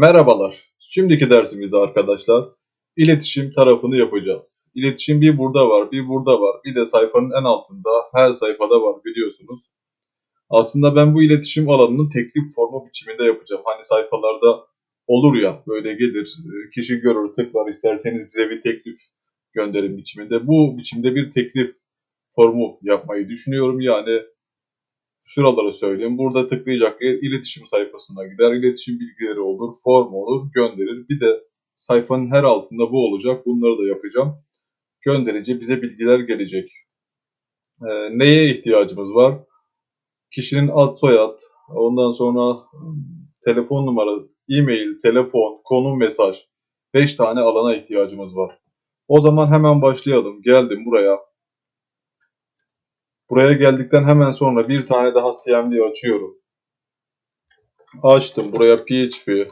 Merhabalar. Şimdiki dersimizde arkadaşlar iletişim tarafını yapacağız. İletişim bir burada var, bir burada var. Bir de sayfanın en altında her sayfada var biliyorsunuz. Aslında ben bu iletişim alanını teklif formu biçiminde yapacağım. Hani sayfalarda olur ya böyle gelir kişi görür tıklar isterseniz bize bir teklif gönderin biçiminde. Bu biçimde bir teklif formu yapmayı düşünüyorum. Yani şuraları söyleyeyim. Burada tıklayacak iletişim sayfasına gider. İletişim bilgileri olur, form olur, gönderir. Bir de sayfanın her altında bu olacak. Bunları da yapacağım. Gönderince bize bilgiler gelecek. Ee, neye ihtiyacımız var? Kişinin ad soyad, ondan sonra ım, telefon numara, e-mail, telefon, konum mesaj. 5 tane alana ihtiyacımız var. O zaman hemen başlayalım. Geldim buraya. Buraya geldikten hemen sonra bir tane daha CMD açıyorum. Açtım. Buraya PHP,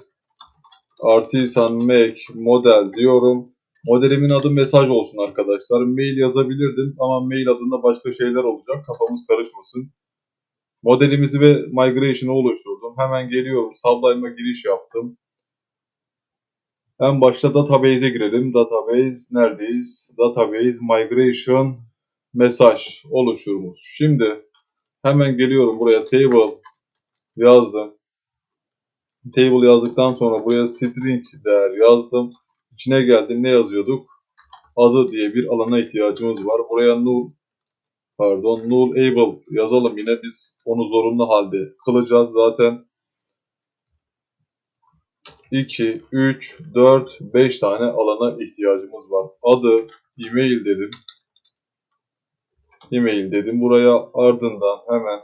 Artisan, Make, Model diyorum. Modelimin adı mesaj olsun arkadaşlar. Mail yazabilirdim ama mail adında başka şeyler olacak. Kafamız karışmasın. Modelimizi ve migration'ı oluşturdum. Hemen geliyorum. Sublime'a giriş yaptım. En başta database'e girelim. Database neredeyiz? Database, migration, mesaj oluşturmuş. Şimdi hemen geliyorum buraya table yazdım. Table yazdıktan sonra buraya string değer yazdım. İçine geldim ne yazıyorduk? Adı diye bir alana ihtiyacımız var. Buraya null pardon null able yazalım yine biz onu zorunlu halde kılacağız zaten. 2, 3, 4, 5 tane alana ihtiyacımız var. Adı, e-mail dedim e-mail dedim. Buraya ardından hemen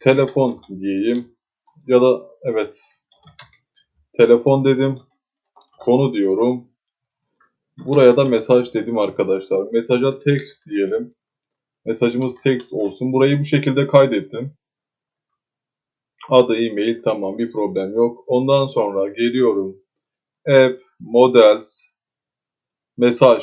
telefon diyeyim. Ya da evet telefon dedim. Konu diyorum. Buraya da mesaj dedim arkadaşlar. Mesaja text diyelim. Mesajımız text olsun. Burayı bu şekilde kaydettim. Adı e-mail tamam bir problem yok. Ondan sonra geliyorum. App, models, mesaj.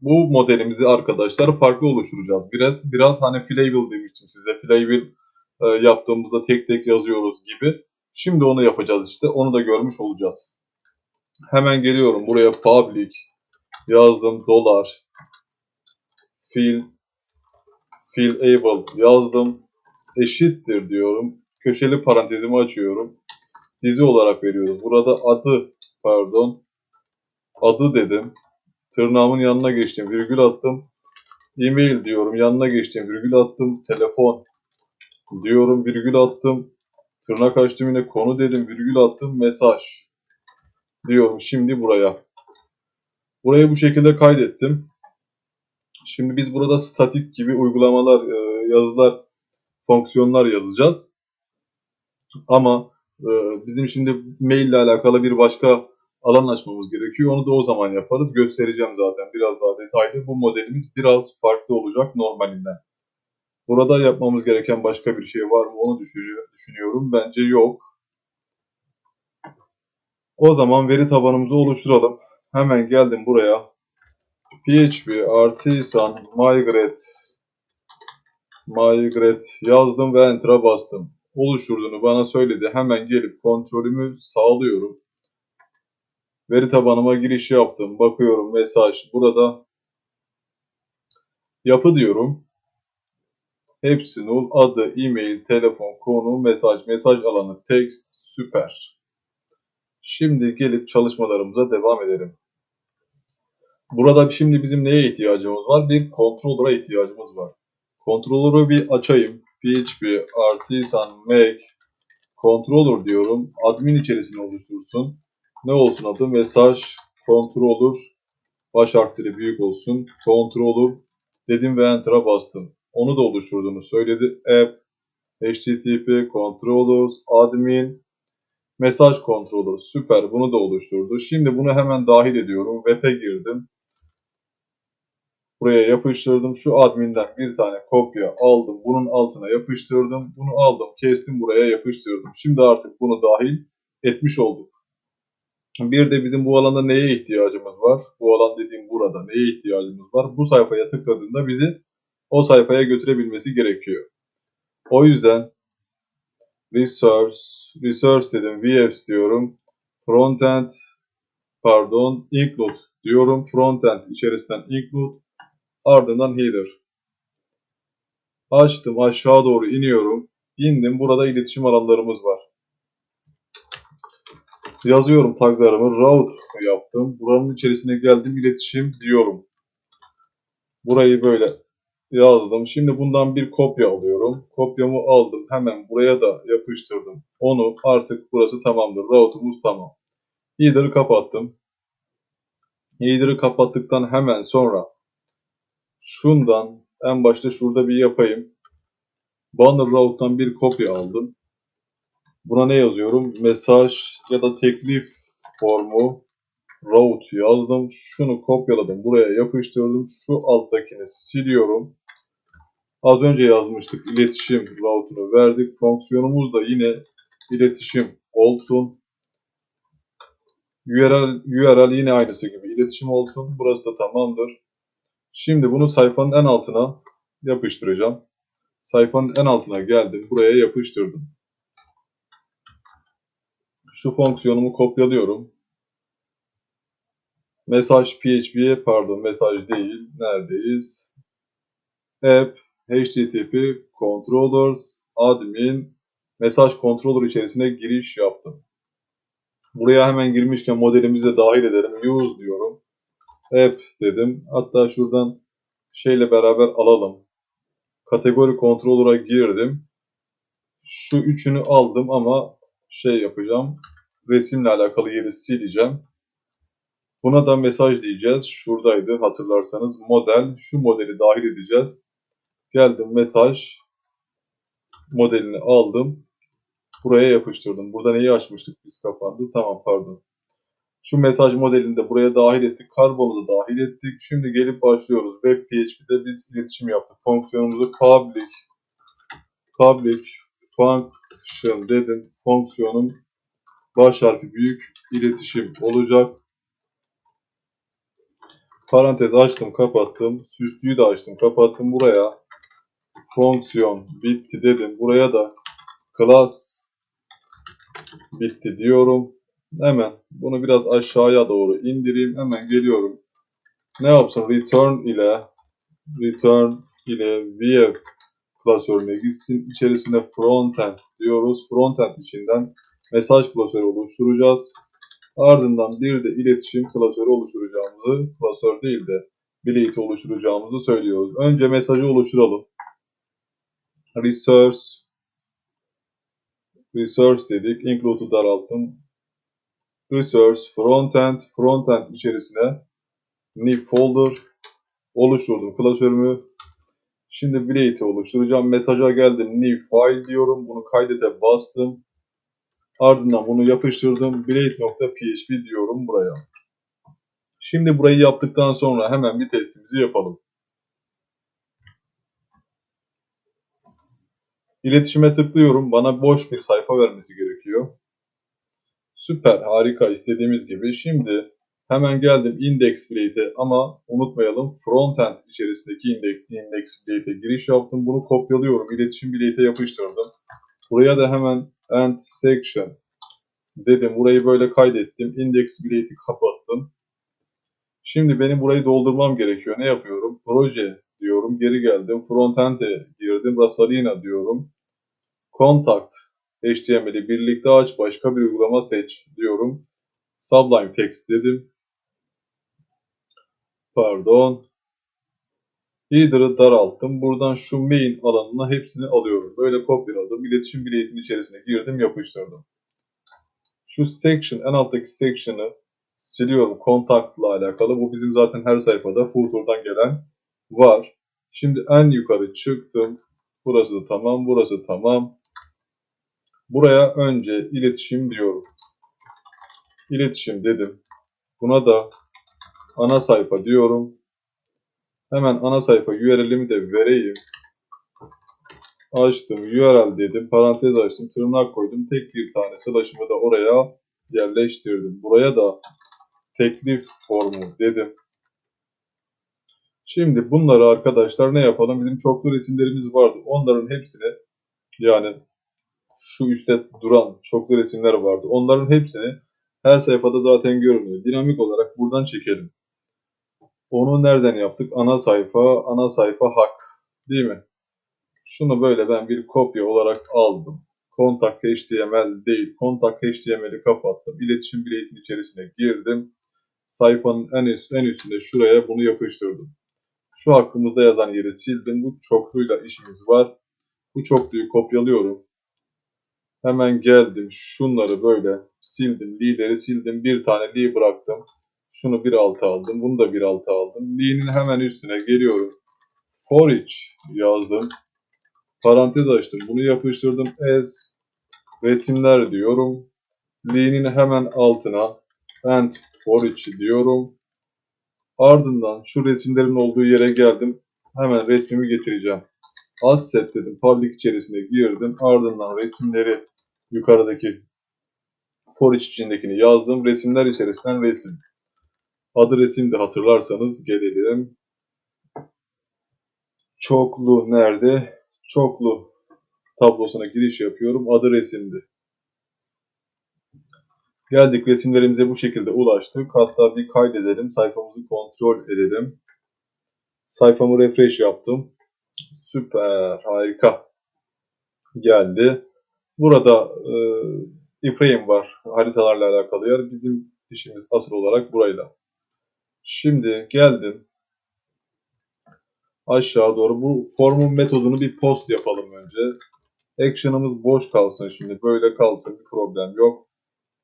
Bu modelimizi arkadaşlar farklı oluşturacağız. Biraz biraz hani Flavil demiştim size. Flavil e, yaptığımızda tek tek yazıyoruz gibi. Şimdi onu yapacağız işte. Onu da görmüş olacağız. Hemen geliyorum buraya public yazdım dolar fill fill able yazdım eşittir diyorum. Köşeli parantezimi açıyorum. Dizi olarak veriyoruz. Burada adı pardon adı dedim. Tırnağımın yanına geçtim, virgül attım. E-mail diyorum, yanına geçtim, virgül attım. Telefon diyorum, virgül attım. Tırnak açtım yine konu dedim, virgül attım. Mesaj diyorum şimdi buraya. Burayı bu şekilde kaydettim. Şimdi biz burada statik gibi uygulamalar, e, yazılar, fonksiyonlar yazacağız. Ama e, bizim şimdi mail ile alakalı bir başka alan açmamız gerekiyor. Onu da o zaman yaparız. Göstereceğim zaten biraz daha detaylı. Bu modelimiz biraz farklı olacak normalinden. Burada yapmamız gereken başka bir şey var mı onu düşünüyor- düşünüyorum. Bence yok. O zaman veri tabanımızı oluşturalım. Hemen geldim buraya. PHP artisan migrate migrate yazdım ve enter'a bastım. Oluşturduğunu bana söyledi. Hemen gelip kontrolümü sağlıyorum. Veri tabanıma giriş yaptım. Bakıyorum mesaj burada. Yapı diyorum. Hepsi null. Adı, e-mail, telefon, konu, mesaj, mesaj alanı, text, süper. Şimdi gelip çalışmalarımıza devam edelim. Burada şimdi bizim neye ihtiyacımız var? Bir controller'a ihtiyacımız var. Controller'ı bir açayım. PHP artisan make controller diyorum. Admin içerisini oluştursun. Ne olsun adı? Mesaj controller baş harfleri büyük olsun. Controller dedim ve enter'a bastım. Onu da oluşturduğunu söyledi. App, HTTP, controllers, admin, mesaj controller. Süper. Bunu da oluşturdu. Şimdi bunu hemen dahil ediyorum. Web'e girdim. Buraya yapıştırdım. Şu adminden bir tane kopya aldım. Bunun altına yapıştırdım. Bunu aldım. Kestim buraya yapıştırdım. Şimdi artık bunu dahil etmiş olduk. Bir de bizim bu alanda neye ihtiyacımız var? Bu alan dediğim burada neye ihtiyacımız var? Bu sayfaya tıkladığında bizi o sayfaya götürebilmesi gerekiyor. O yüzden resource, resource dedim, vfs diyorum. frontend pardon include diyorum. Frontend içerisinden include ardından header. Açtım aşağı doğru iniyorum. İndim. Burada iletişim alanlarımız var. Yazıyorum taglarımı. Route yaptım. Buranın içerisine geldim. iletişim diyorum. Burayı böyle yazdım. Şimdi bundan bir kopya alıyorum. Kopyamı aldım. Hemen buraya da yapıştırdım. Onu artık burası tamamdır. Route'umuz tamam. Header'ı kapattım. Header'ı kapattıktan hemen sonra şundan en başta şurada bir yapayım. Banner route'dan bir kopya aldım. Buna ne yazıyorum? Mesaj ya da teklif formu route yazdım. Şunu kopyaladım. Buraya yapıştırdım. Şu alttakini siliyorum. Az önce yazmıştık. iletişim route'unu verdik. Fonksiyonumuz da yine iletişim olsun. URL, URL yine aynısı gibi iletişim olsun. Burası da tamamdır. Şimdi bunu sayfanın en altına yapıştıracağım. Sayfanın en altına geldim. Buraya yapıştırdım. Şu fonksiyonumu kopyalıyorum. Mesaj PHP'ye pardon mesaj değil. Neredeyiz? App HTTP controllers admin mesaj controller içerisine giriş yaptım. Buraya hemen girmişken modelimizi de dahil edelim. Use diyorum. App dedim. Hatta şuradan şeyle beraber alalım. Kategori controller'a girdim. Şu üçünü aldım ama şey yapacağım. Resimle alakalı yeri sileceğim. Buna da mesaj diyeceğiz. Şuradaydı hatırlarsanız. Model. Şu modeli dahil edeceğiz. Geldim mesaj. Modelini aldım. Buraya yapıştırdım. Burada neyi açmıştık biz kapandı. Tamam pardon. Şu mesaj modelini de buraya dahil ettik. Karbonu da dahil ettik. Şimdi gelip başlıyoruz. Web PHP'de biz iletişim yaptık. Fonksiyonumuzu public public function dedim. Fonksiyonun baş harfi büyük iletişim olacak. Parantez açtım, kapattım. Süslüyü de açtım, kapattım. Buraya fonksiyon bitti dedim. Buraya da class bitti diyorum. Hemen bunu biraz aşağıya doğru indireyim. Hemen geliyorum. Ne yapsın? Return ile return ile view klasörüne gitsin. İçerisine frontend diyoruz. Frontend içinden mesaj klasörü oluşturacağız. Ardından bir de iletişim klasörü oluşturacağımızı, klasör değil de bileyti oluşturacağımızı söylüyoruz. Önce mesajı oluşturalım. Resource Resource dedik. Include'u daralttım. Resource Frontend Frontend içerisine new folder oluşturdum klasörümü. Şimdi bileyti oluşturacağım. Mesaja geldim. New file diyorum. Bunu kaydete bastım. Ardından bunu yapıştırdım. Blade.php diyorum buraya. Şimdi burayı yaptıktan sonra hemen bir testimizi yapalım. İletişime tıklıyorum. Bana boş bir sayfa vermesi gerekiyor. Süper, harika istediğimiz gibi. Şimdi hemen geldim index bileğe ama unutmayalım frontend içerisindeki index, index bileğe giriş yaptım. Bunu kopyalıyorum. İletişim bileğe yapıştırdım. Buraya da hemen end section dedim. Burayı böyle kaydettim. Index bileği kapattım. Şimdi benim burayı doldurmam gerekiyor. Ne yapıyorum? Proje diyorum. Geri geldim. Frontend'e girdim. Rasalina diyorum. Contact HTML'i birlikte aç. Başka bir uygulama seç diyorum. Sublime Text dedim. Pardon. Header'ı daralttım. Buradan şu main alanına hepsini alıyorum. Böyle kopyaladım. İletişim bileğinin içerisine girdim, yapıştırdım. Şu section, en alttaki section'ı siliyorum. Kontaktla alakalı. Bu bizim zaten her sayfada footer'dan gelen var. Şimdi en yukarı çıktım. Burası da tamam, burası tamam. Buraya önce iletişim diyorum. İletişim dedim. Buna da ana sayfa diyorum. Hemen ana sayfa URL'imi de vereyim. Açtım. URL dedim. Parantez açtım. Tırnak koydum. Tek bir tane slash'ımı da oraya yerleştirdim. Buraya da teklif formu dedim. Şimdi bunları arkadaşlar ne yapalım? Bizim çoklu resimlerimiz vardı. Onların hepsini yani şu üstte duran çoklu resimler vardı. Onların hepsini Her sayfada zaten görünüyor. Dinamik olarak buradan çekelim. Onu nereden yaptık? Ana sayfa, ana sayfa hak. Değil mi? Şunu böyle ben bir kopya olarak aldım. Kontak HTML değil. Kontak HTML'i kapattım. İletişim biletin içerisine girdim. Sayfanın en, üst, en üstünde şuraya bunu yapıştırdım. Şu hakkımızda yazan yeri sildim. Bu çokluyla işimiz var. Bu çokluyu kopyalıyorum. Hemen geldim. Şunları böyle sildim. Lideri sildim. Bir tane li bıraktım. Şunu bir alta aldım. Bunu da bir alta aldım. Li'nin hemen üstüne geliyorum. For each yazdım. Parantez açtım. Bunu yapıştırdım. As resimler diyorum. Li'nin hemen altına and for each diyorum. Ardından şu resimlerin olduğu yere geldim. Hemen resmimi getireceğim. Asset dedim. Public içerisine girdim. Ardından resimleri yukarıdaki for each içindekini yazdım. Resimler içerisinden resim. Adı resimdi hatırlarsanız gelelim. Çoklu nerede? Çoklu tablosuna giriş yapıyorum. Adı resimdi. Geldik resimlerimize bu şekilde ulaştık. Hatta bir kaydedelim. Sayfamızı kontrol edelim. Sayfamı refresh yaptım. Süper, harika. Geldi. Burada e, iframe var. Haritalarla alakalı yer. Bizim işimiz asıl olarak burayla. Şimdi geldim. Aşağı doğru. Bu formun metodunu bir post yapalım önce. Action'ımız boş kalsın şimdi. Böyle kalsın. Bir problem yok.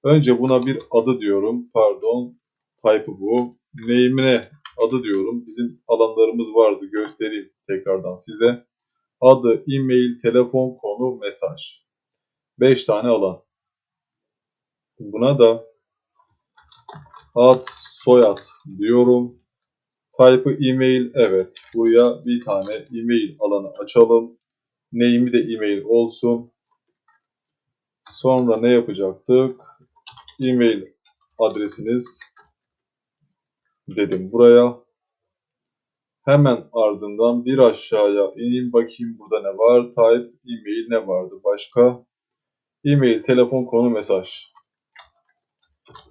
Önce buna bir adı diyorum. Pardon. Type'ı bu. Name'ine adı diyorum. Bizim alanlarımız vardı. Göstereyim tekrardan size. Adı, e-mail, telefon, konu, mesaj. 5 tane alan. Buna da ad, soyad diyorum. Type'ı e-mail evet. Buraya bir tane e-mail alanı açalım. Name'i de e-mail olsun. Sonra ne yapacaktık? E-mail adresiniz dedim buraya. Hemen ardından bir aşağıya ineyim bakayım burada ne var. Type, e-mail ne vardı başka? E-mail, telefon, konu, mesaj.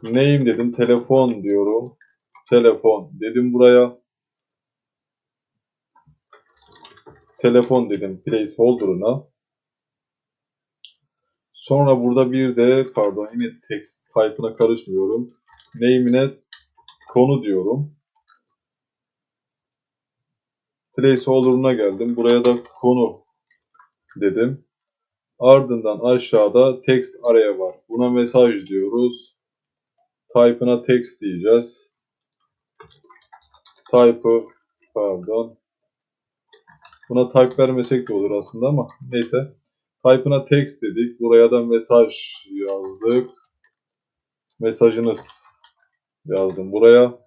Name dedim, telefon diyorum. Telefon dedim buraya. Telefon dedim placeholder'ına. Sonra burada bir de pardon yine text type'ına karışmıyorum. Name'ine konu diyorum. Placeholder'ına geldim. Buraya da konu dedim. Ardından aşağıda text araya var. Buna mesaj diyoruz. Type'ına text diyeceğiz. Type'ı pardon. Buna type vermesek de olur aslında ama neyse. Type'ına text dedik. Buraya da mesaj yazdık. Mesajınız yazdım buraya.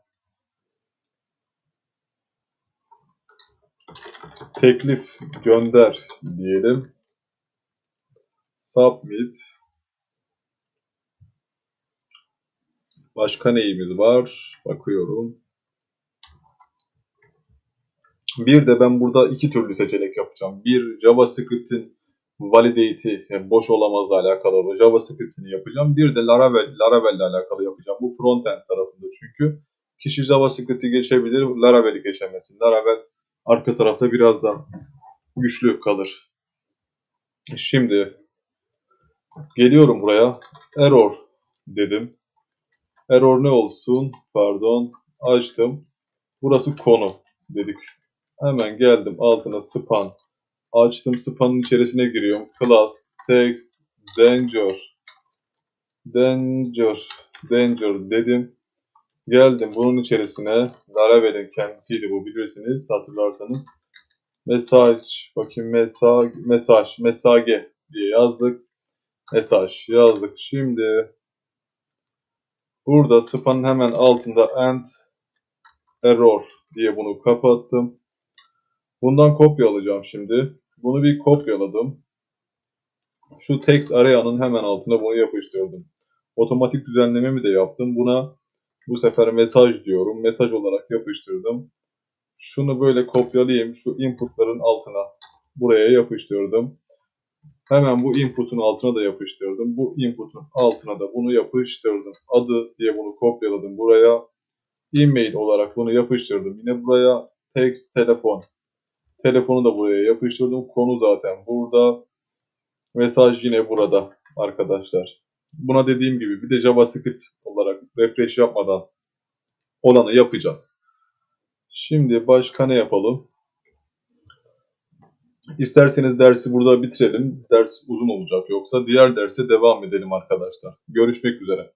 Teklif gönder diyelim. Submit. Başka neyimiz var? Bakıyorum. Bir de ben burada iki türlü seçenek yapacağım. Bir JavaScript'in validate'i yani boş olamazla alakalı olan JavaScript'ini yapacağım. Bir de Laravel, Laravel ile alakalı yapacağım. Bu frontend tarafında çünkü. Kişi JavaScript'i geçebilir, Laravel'i geçemesin. Laravel arka tarafta biraz da güçlü kalır. Şimdi geliyorum buraya. Error dedim. Error ne olsun? Pardon. Açtım. Burası konu dedik. Hemen geldim altına span. Açtım spanın içerisine giriyorum. Class, text, danger. Danger, danger dedim. Geldim bunun içerisine. Laravel'in kendisiydi bu bilirsiniz hatırlarsanız. Mesaj, bakayım mesaj, mesaj, mesage diye yazdık. Mesaj yazdık. Şimdi burada spanın hemen altında end error diye bunu kapattım. Bundan kopya alacağım şimdi. Bunu bir kopyaladım. Şu text araya'nın hemen altına bunu yapıştırdım. Otomatik düzenlememi de yaptım. Buna bu sefer mesaj diyorum. Mesaj olarak yapıştırdım. Şunu böyle kopyalayayım. Şu inputların altına buraya yapıştırdım. Hemen bu input'un altına da yapıştırdım. Bu input'un altına da bunu yapıştırdım. Adı diye bunu kopyaladım buraya. E-mail olarak bunu yapıştırdım. Yine buraya text, telefon. Telefonu da buraya yapıştırdım. Konu zaten burada. Mesaj yine burada arkadaşlar. Buna dediğim gibi bir de JavaScript olarak refresh yapmadan olanı yapacağız. Şimdi başka ne yapalım? İsterseniz dersi burada bitirelim. Ders uzun olacak yoksa diğer derse devam edelim arkadaşlar. Görüşmek üzere.